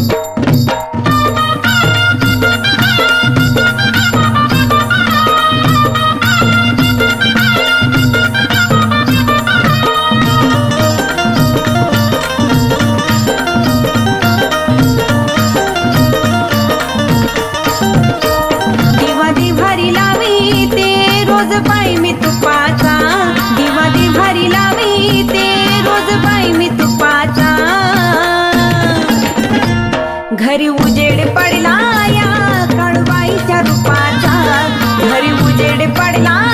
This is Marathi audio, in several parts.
Música घरी उजेड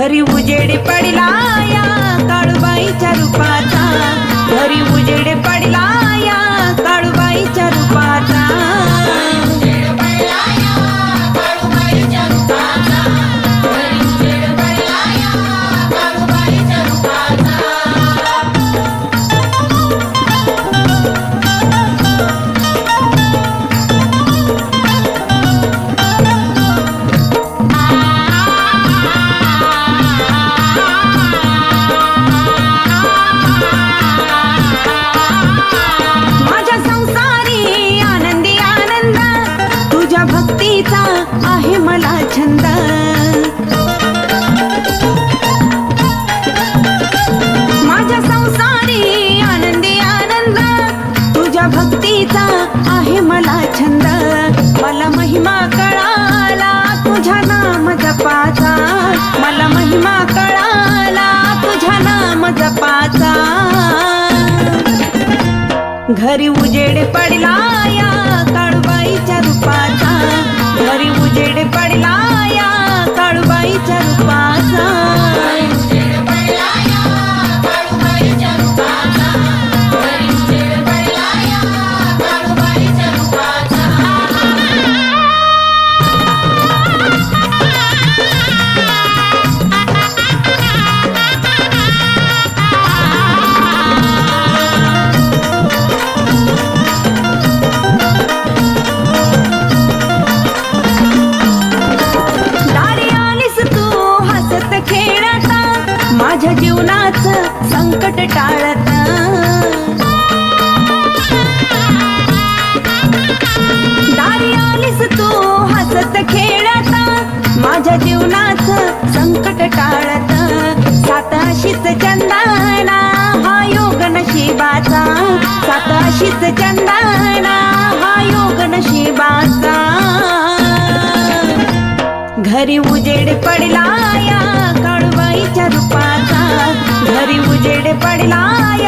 घरी उजेड पडला मला छंद. माझ्या संसारी आनंदी आनंद तुझ्या भक्तीचा आहे मला छंद. मला महिमा कळाला तुझ्या नाम जपाचा. मला महिमा कळाला तुझ्या नाम जपाचा. घरी उजेड पडला या उजेड संकट टाळता. दारी आलीस तू हसत खेळता. माझ्या जीवनाच संकट टाळत. सात चंदाना हा योग नशिबाचा. सात चंदाना हा योग नशिबाचा. घरी उजेड पडला या